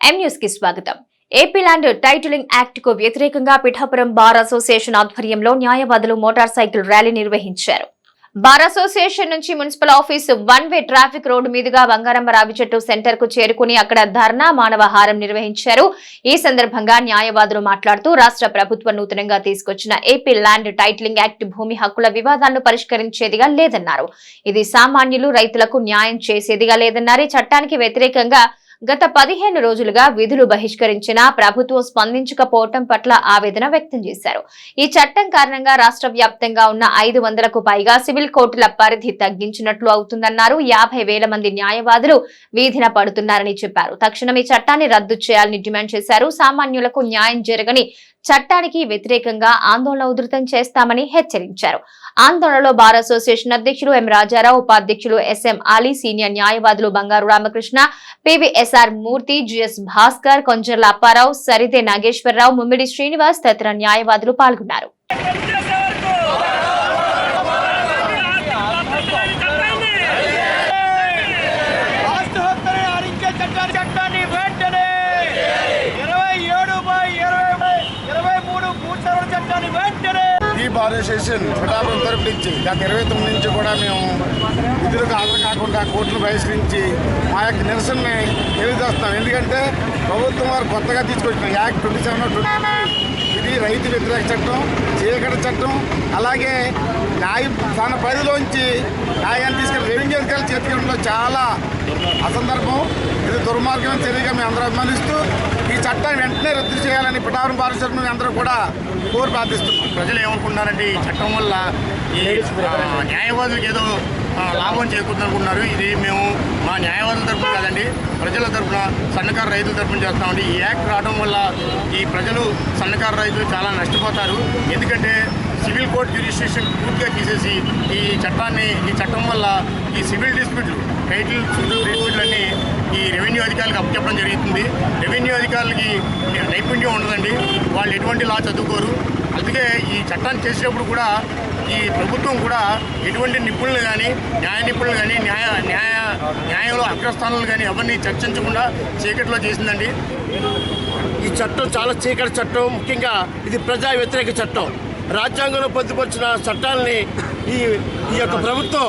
కి స్వాగతం. AP land titling యాక్ట్కు వ్యతిరేకంగా పిఠాపురం బార్ అసోసియేషన్ ఆధ్వర్యంలో న్యాయవాదులు మోటార్ సైకిల్ ర్యాలీ నిర్వహించారు. బార్ అసోసియేషన్ నుంచి municipal office one way traffic road మీదుగా బంగారమ్మ రావి చెట్టు సెంటర్కు చేరుకుని అక్కడ ధర్నా మానవహారం నిర్వహించారు. ఈ సందర్భంగా న్యాయవాదులు మాట్లాడుతూ రాష్ట్ర ప్రభుత్వం నూతనంగా తీసుకొచ్చిన ఏపీ ల్యాండ్ టైటిలింగ్ యాక్ట్ భూమి హక్కుల వివాదాలను పరిష్కరించేదిగా లేదన్నారు. ఇది సామాన్యులు రైతులకు న్యాయం చేసేదిగా లేదన్నారు. ఈ చట్టానికి వ్యతిరేకంగా గత పదిహేను రోజులుగా విధులు బహిష్కరించినా ప్రభుత్వం స్పందించకపోవటం పట్ల ఆవేదన వ్యక్తం చేశారు. ఈ చట్టం కారణంగా రాష్ట్ర వ్యాప్తంగా ఉన్న ఐదు వందలకు పైగా సివిల్ కోర్టుల పరిధి తగ్గించినట్లు అవుతుందన్నారు. యాభై వేల మంది న్యాయవాదులు వీధిన పడుతున్నారని చెప్పారు. తక్షణం ఈ చట్టాన్ని రద్దు చేయాలని డిమాండ్ చేశారు. సామాన్యులకు న్యాయం జరగని చట్టానికి వ్యతిరేకంగా ఆందోళన ఉధృతం చేస్తామని హెచ్చరించారు. ఆందోళనలో బార్ అసోసియేషన్ అధ్యక్షులు ఎం రాజారావు ఉపాధ్యక్షులు ఎస్ఎం అలీ సీనియర్ న్యాయవాదులు బంగారు రామకృష్ణ పివిఎస్ఆర్ మూర్తి జిఎస్ భాస్కర్ కొంజర్ల అప్పారావు సరితే నాగేశ్వరరావు ముమ్మిడి శ్రీనివాస్ తదితర న్యాయవాదులు పాల్గొన్నారు ఆస్తి హక్కుని హరించే చట్టాన్ని చట్టాన్ని వెంటనే ఇరవై ఏడు బై ఇరవై ఇరవై మూడు భూసరణ చట్టాన్ని వెంటనే ఈ బార్ అసోసియేషన్ పిఠాపురం తరపు నుంచి గత ఇరవై తొమ్మిది నుంచి కూడా మేము విధులకు హాజరు కాకుండా కోర్టులు బహిష్కరించి మా యొక్క నిరసనని తెలియజేస్తాం ఎందుకంటే ప్రభుత్వం వారు కొత్తగా తీసుకొచ్చిన యాక్ట్ ట్వంటీ సెవెన్ ట్వంటీ ఇది రైతు వ్యతిరేక చట్టం చీకటి చట్టం అలాగే న్యాయ తన పరిధిలోంచి న్యాయాన్ని తీసుకెళ్ళి రెవెన్యూ అధికారులు చేతికి చాలా అసందర్భం. ఇది దుర్మార్గమైన చర్యగా మేము అందరూ అభిమానిస్తూ ఈ చట్టాన్ని వెంటనే రద్దు చేయాలని పిఠాపురం భారత అందరూ కూడా కోరి ప్రార్థిస్తున్నాం. ప్రజలు ఏమనుకుంటున్నారంటే ఈ చట్టం వల్ల ఈ న్యాయవాదులకు ఏదో లాభం చేకూరుతుందనుకుంటున్నారు. ఇది మేము మా న్యాయవాదుల తరఫున కాదండి ప్రజల తరఫున సన్నకారు రైతుల తరఫున చేస్తామండి ఈ యాక్ట్ రావడం వల్ల ఈ ప్రజలు సన్నకారు రైతులు చాలా నష్టపోతారు. ఎందుకంటే సివిల్ కోర్ట్ రిజిస్ట్రేషన్ పూర్తిగా తీసేసి ఈ చట్టాన్ని ఈ చట్టం వల్ల ఈ సివిల్ డిస్ప్యూట్లు టైటిల్ డిస్ప్యూట్లన్నీ ఈ రెవెన్యూ అధికారులకు అప్పచెప్పడం జరుగుతుంది. రెవెన్యూ అధికారులకి నైపుణ్యం ఉండదండి. వాళ్ళు ఎటువంటి లా చదువుకోరు. అందుకే ఈ చట్టాన్ని చేసేటప్పుడు కూడా ఈ ప్రభుత్వం కూడా ఎటువంటి నిపుణులు కానీ న్యాయ నిపుణులు కానీ న్యాయ న్యాయ న్యాయంలో అగ్రస్థానాలు కానీ ఎవరిని చర్చించకుండా చీకటిలో చేసిందండి. ఈ చట్టం చాలా చీకటి చట్టం. ముఖ్యంగా ఇది ప్రజా వ్యతిరేక చట్టం. రాజ్యాంగంలో పొందుపరిచిన చట్టాలని ఈ ఈ యొక్క ప్రభుత్వం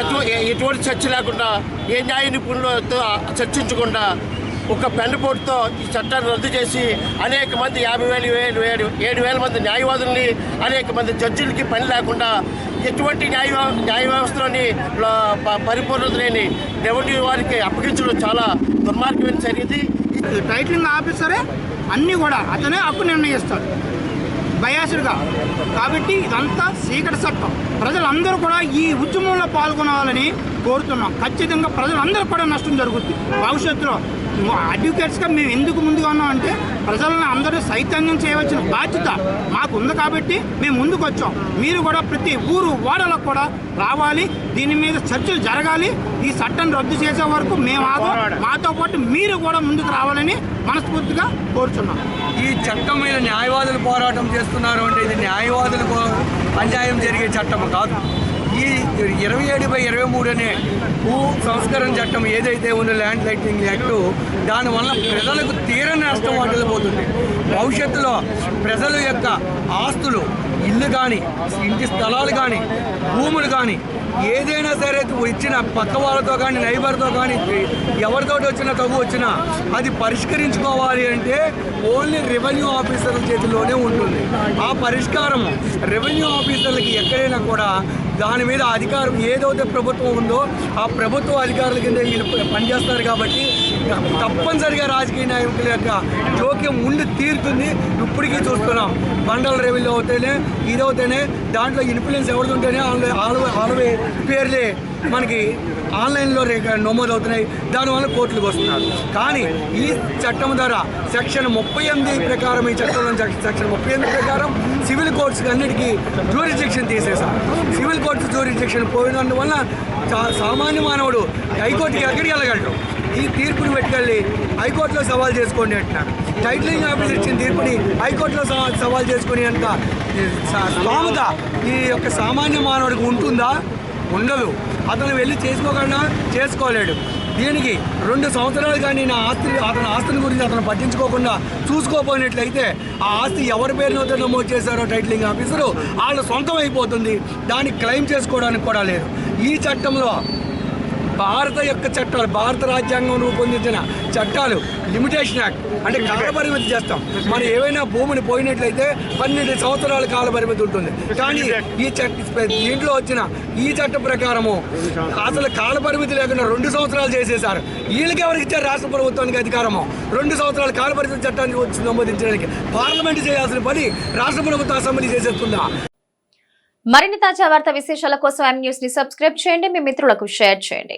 ఎటు ఎటువంటి చర్చ లేకుండా ఏ న్యాయ నిపుణులతో చర్చించకుండా ఒక పెన్నుపోటుతో ఈ చట్టాన్ని రద్దు చేసి అనేక మంది యాభై వేలు వేలు ఏడు ఏడు వేల మంది న్యాయవాదుల్ని అనేక మంది జడ్జిలకి పని లేకుండా ఎటువంటి న్యాయ న్యాయ వ్యవస్థలోని ప- పరిపూర్ణత లేని రెవెన్యూ వారికి అప్పగించడం చాలా దుర్మార్గమైన చర్య టైటిలింగ్ ఆఫీసరే అన్నీ కూడా అతనే హక్కు నిర్ణయిస్తాడు. బయాసుడుగా కాబట్టి ఇదంతా సీకటి చట్టం. ప్రజలందరూ కూడా ఈ ఉద్యమంలో పాల్గొనాలని కోరుతున్నాం. ఖచ్చితంగా ప్రజలందరూ కూడా నష్టం జరుగుతుంది భవిష్యత్తులో అడ్వకేట్స్గా మేము ఎందుకు ముందుగా ఉన్నాం అంటే ప్రజలను అందరూ చైతన్యం చేయవలసిన బాధ్యత మాకు ఉంది కాబట్టి మేము ముందుకు వచ్చాం. మీరు కూడా ప్రతి ఊరు ఓడలకు కూడా రావాలి. దీని మీద చర్చలు జరగాలి. ఈ చట్టాన్ని రద్దు చేసే వరకు మేము ఆగో. మాతో పాటు మీరు కూడా ముందుకు రావాలని మనస్ఫూర్తిగా కోరుచున్నాం. ఈ చట్టం మీద న్యాయవాదులు పోరాటం చేస్తున్నారు అంటే ఇది న్యాయవాదులకు అన్యాయం జరిగే చట్టం కాదు. ఈ ఇరవై ఏడు బై ఇరవై మూడు అనే భూ సంస్కరణ చట్టం ఏదైతే ఉందో ల్యాండ్ లైటింగ్ యాక్ట్ దానివల్ల ప్రజలకు తీరని నష్టం వాటిల్లిపోతుంది భవిష్యత్తులో ప్రజల యొక్క ఆస్తులు ఇల్లు కానీ ఇంటి స్థలాలు కానీ భూములు కానీ ఏదైనా సరే ఇచ్చిన పక్క వాళ్ళతో కానీ నైబర్తో కానీ ఎవరితో వచ్చినా తగు వచ్చినా అది పరిష్కరించుకోవాలి అంటే ఓన్లీ రెవెన్యూ ఆఫీసర్ల చేతిలోనే ఉంటుంది. ఆ పరిష్కారం రెవెన్యూ ఆఫీసర్లకి ఎక్కడైనా కూడా దాని మీద అధికారం ఏదైతే ప్రభుత్వం ఉందో ఆ ప్రభుత్వ అధికారుల కింద వీళ్ళు పనిచేస్తారు కాబట్టి తప్పనిసరిగా రాజకీయ నాయకుల యొక్క జోక్యం ఉండి తీరుతుంది. ఇప్పటికీ చూస్తున్నాం. మండల రెవెన్యూ అవుతేనే ఇదవుతేనే దాంట్లో ఇన్ఫ్లుయెన్స్ ఎవరిది ఉంటేనే ఆల్వే పేర్లే మనకి ఆన్లైన్లో నమోదు నమోదవుతున్నాయి. దానివల్ల కోర్టులకు వస్తున్నారు. కానీ ఈ చట్టం ద్వారా సెక్షన్ ముప్పై ఎనిమిది ప్రకారం ఈ చట్టంలో సెక్షన్ ముప్పై ఎనిమిది ప్రకారం సివిల్ కోర్ట్స్ అన్నిటికీ జ్యూరిస్డిక్షన్ తీసేశారు. సివిల్ కోర్ట్స్ జ్యూరిస్డిక్షన్ పోయినందువల్ల సామాన్య మానవుడు హైకోర్టుకి ఎక్కడికి వెళ్ళగలడు? ఈ తీర్పుని పెట్టుకెళ్ళి హైకోర్టులో సవాల్ చేసుకోండి అంటున్నారు. టైటిలింగ్ ఆఫీస్ ఇచ్చిన తీర్పుని హైకోర్టులో సవా- సవాల్ చేసుకుని అంత ఈ స్తోమత ఈ యొక్క సామాన్య మానవుడికి ఉంటుందా? ఉండదు. అతను వెళ్ళి చేసుకోకుండా చేసుకోలేడు. దీనికి రెండు సంవత్సరాలు కానీ నా ఆస్తి అతని ఆస్తిని గురించి అతను పట్టించుకోకుండా చూసుకోపోయినట్లయితే ఆ ఆస్తి ఎవరి పేరున నమోదు చేశారో టైటిలింగ్ ఆఫీసరు? వాళ్ళ సొంతం అయిపోతుంది. దాన్ని క్లెయిమ్ చేసుకోవడానికి కూడా లేదు. ఈ చట్టంలో భారత యొక్క చట్టాలు భారత రాజ్యాంగం రూపొందించిన చట్టాలు లిమిటేషన్ యాక్ట్ అంటే కాల పరిమితి చేస్తాం. మనం ఏవైనా భూమిని పోయినట్లయితే పన్నెండు సంవత్సరాల కాల పరిమితి ఉంటుంది. కానీ ఈ చట్ట దీంట్లో వచ్చిన ఈ చట్ట ప్రకారము అసలు కాల పరిమితి లేకుండా రెండు సంవత్సరాలు చేసేసారు వీళ్ళకి ఎవరికి ఇచ్చారు? రాష్ట్ర ప్రభుత్వానికి అధికారము. రెండు సంవత్సరాల కాల పరిమితి చట్టాన్ని వచ్చి నమోదించడానికి పార్లమెంట్ చేయాల్సిన పని రాష్ట్ర ప్రభుత్వ అసెంబ్లీ చేసేస్తుందా? మరిన్ని తాజా వార్తా విశేషాల కోసం ఎం న్యూస్ని సబ్స్క్రైబ్ చేయండి. మీ మిత్రులకు షేర్ చేయండి.